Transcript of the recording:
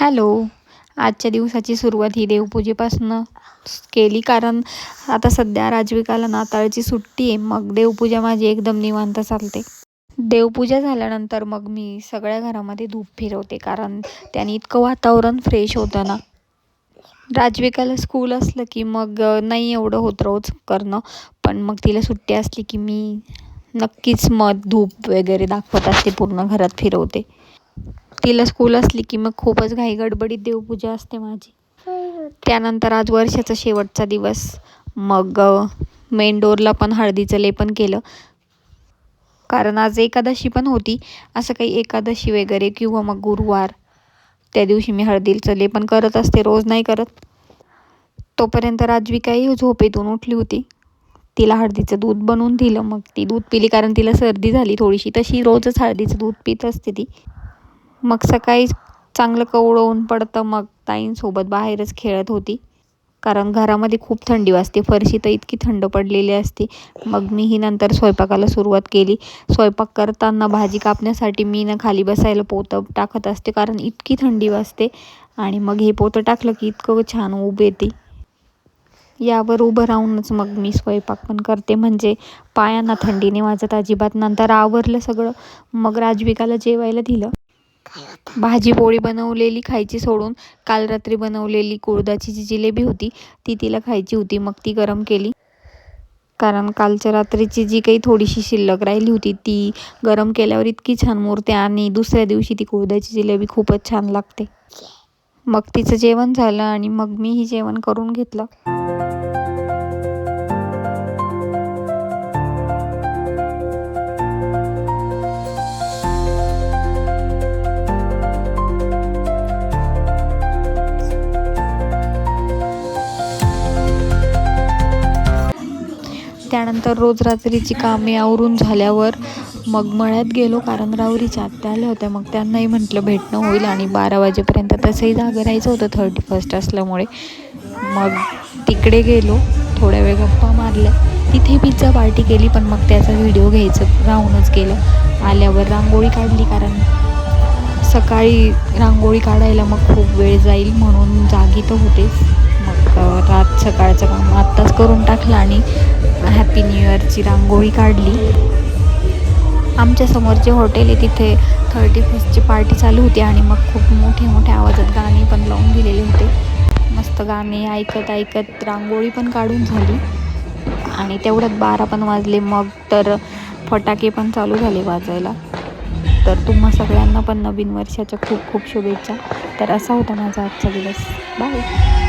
Hello. आजच्या दिवसाची सुरुवात ही देवपूजेपासून केली कारण आता सध्या राजविकाला नाताळची सुट्टी आहे. मग देवपूजा माझी एकदम निवांत चालते. देवपूजा झाल्यानंतर मग मी सगळ्या घरामध्ये धूप फिरवते कारण त्याने इतकं वातावरण फ्रेश होतं ना. राजविकाला स्कूल असलं की मग नाही एवढं होत रोज करणं. पण मग तिला सुट्टी असली की मी नक्कीच मग धूप वगैरे दाखवत असते पूर्ण घरात फिरवते. तिला स्कूल असली की मग खूपच घाई गडबडीत देवपूजा असते माझी. त्यानंतर आज वर्षाचा शेवटचा दिवस. मग मेन डोरला पण हळदीचं लेपन केलं. कारण आज एकादशी पण होती. असं काही एकादशी वगैरे किंवा मग गुरुवार त्या दिवशी मी हळदीचं लेपन करत असते रोज नाही करत. तोपर्यंत राजवी काही झोपेतून उठली होती. तिला हळदीचं दूध बनवून दिलं. मग ती दूध पिली कारण तिला सर्दी झाली थोडीशी. तशी रोजच हळदीचं दूध पित असते ती. मग सकाळी चांगलं कवळं ऊन पडतं मग ताईंसोबत बाहेरच खेळत होती. कारण घरामध्ये खूप थंडी वाजते. फरशी तर इतकी थंड पडलेली असते. मग मीही नंतर स्वयंपाकाला सुरुवात केली. स्वयंपाक करताना भाजी कापण्यासाठी मी ना खाली बसायला पोतं टाकत असते कारण इतकी थंडी वाजते. आणि मग हे पोतं टाकलं की इतकं छान उभे येते. यावर उभं राहूनच मग मी स्वयंपाक पण करते. म्हणजे पायांना थंडीने वाजत अजिबात नंतर आवरलं सगळं. मग राजविकाला जेवायला दिलं. भाजी पोळी बनवलेली खायची सोडून काल रात्री बनवलेली कुळदाची जी जिलेबी होती ती तिला खायची होती. मग ती गरम केली. कारण कालच्या रात्रीची जी काही थोडीशी शिल्लक राहिली होती ती गरम केल्यावर इतकी छान मुरते आणि दुसऱ्या दिवशी ती कुळदाची जिलेबी खूपच छान लागते. मग तिचं जेवण झालं आणि मग मीही जेवण करून घेतलं. त्यानंतर रोज रात्रीची कामे आवरून झाल्यावर मग मळ्यात गेलो कारण रावरीच्या आत्या आल्या होत्या. मग त्यांनाही म्हटलं भेटणं होईल आणि बारा वाजेपर्यंत तसंही जागं राहायचं होतं. थर्टी फर्स्ट असल्यामुळे मग तिकडे गेलो. थोड्या वेळ गप्पा मारल्या. तिथे पिझ्झा पार्टी केली पण मग त्याचा व्हिडिओ घ्यायचं राहूनच गेलं. आल्यावर रांगोळी काढली कारण सकाळी रांगोळी काढायला मग खूप वेळ जाईल म्हणून जागी तर होतेच. मग रात सकाळचं काम आत्ताच करून टाकलं आणि हॅपी न्यू इयरची रांगोळी काढली. आमच्यासमोर जे हॉटेल आहे तिथे थर्टी फर्स्टची पार्टी चालू होती आणि मग खूप मोठे मोठ्या आवाजात गाणी पण लावून दिलेले होते. मस्त गाणे ऐकत ऐकत रांगोळी पण काढून झाली. आणि तेवढ्यात बारा पण वाजले मग तर फटाके पण चालू झाले वाजायला. तर तुम्हा सगळ्यांना पण नवीन वर्षाच्या खूप खूप शुभेच्छा. तर असा होता माझा आजचा दिवस. बाय